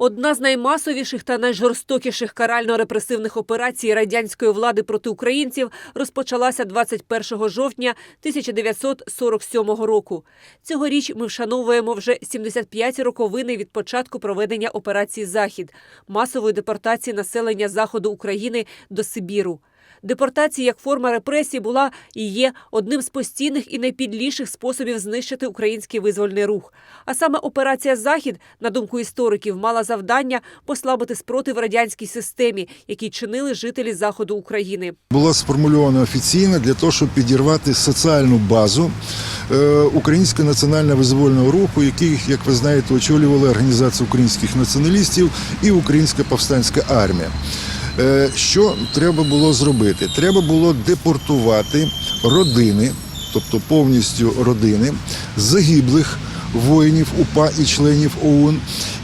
Одна з наймасовіших та найжорстокіших карально-репресивних операцій радянської влади проти українців розпочалася 21 жовтня 1947 року. Цьогоріч ми вшановуємо вже 75 роковини від початку проведення операції Захід масової депортації населення заходу України до Сибіру. Депортація як форма репресій була і є одним з постійних і найпідліших способів знищити український визвольний рух. А саме операція Захід, на думку істориків, мала завдання послабити спротив радянській системі, який чинили жителі заходу України. була сформульована офіційно для того, щоб підірвати соціальну базу е, українського національно-визвольного руху, який, як ви знаєте, очолювали Організація українських націоналістів і Українська повстанська армія. Е, Що треба було зробити? Треба було депортувати родини, тобто повністю родини загиблих воїнів УПА і членів ОУН,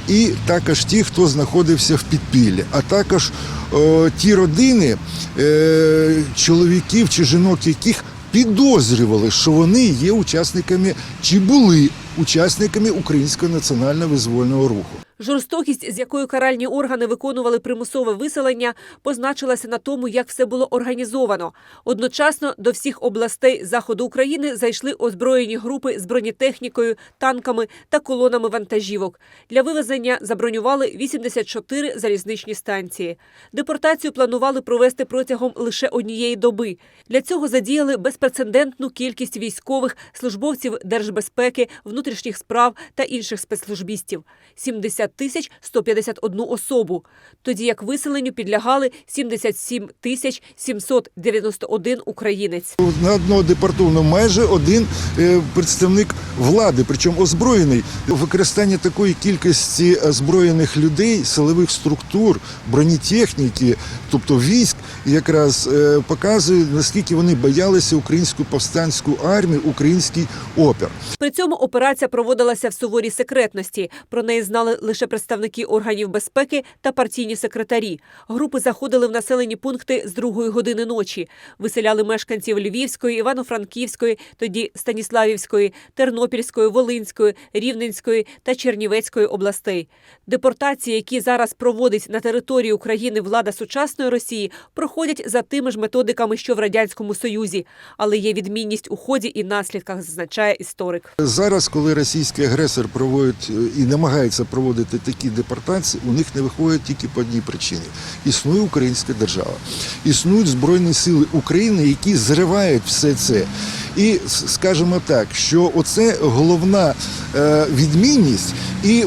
і також ті, хто знаходився в підпіллі, а також е, ті родини е, чоловіків чи жінок, яких підозрювали, що вони є учасниками чи були учасниками українського національно-визвольного руху. Жорстокість, з якою каральні органи виконували примусове виселення, позначилася на тому, як все було організовано. Одночасно до всіх областей заходу України зайшли озброєні групи з бронетехнікою, танками та колонами вантажівок. Для вивезення забронювали 84 залізничні станції. Депортацію планували провести протягом лише однієї доби. Для цього задіяли безпрецедентну кількість військових, службовців держбезпеки, внутрішніх справ та інших спецслужбістів. 70 тисяч 151 особу, тоді як виселенню підлягали 77 тисяч 791 українець. На одного депортовано майже один е, представник влади, причому озброєний. Використання такої кількості озброєних людей, силових структур, бронетехніки, тобто військ, якраз е, показує наскільки вони боялися українську повстанську армію, український опір. При цьому операція проводилася в суворій секретності. Про неї знали лише представники органів безпеки та партійні секретарі. Групи заходили в населені пункти з другої години ночі, виселяли мешканців Львівської, Івано-Франківської, тоді Станіславівської, Тернопільської, Волинської, Рівненської та Чернівецької областей. Депортації, які зараз проводить на території України влада сучасної Росії, проходять за тими ж методиками, що в радянському Союзі, але є відмінність у ході і наслідках, зазначає історик. Зараз, коли російський агресор проводить е, і намагається проводити такі депортації, у них не виходить тільки по одній причині: існує українська держава, існують збройні сили України, які зривають все це. І скажімо так, що оце головна е, відмінність і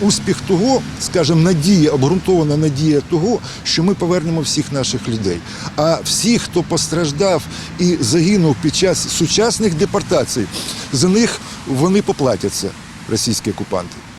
успіх того, скажімо, надія, обґрунтована надія того, що ми повернемо всіх наших людей. А всі, хто постраждав і загинув під час сучасних депортацій, за них вони поплатяться, російські окупанти.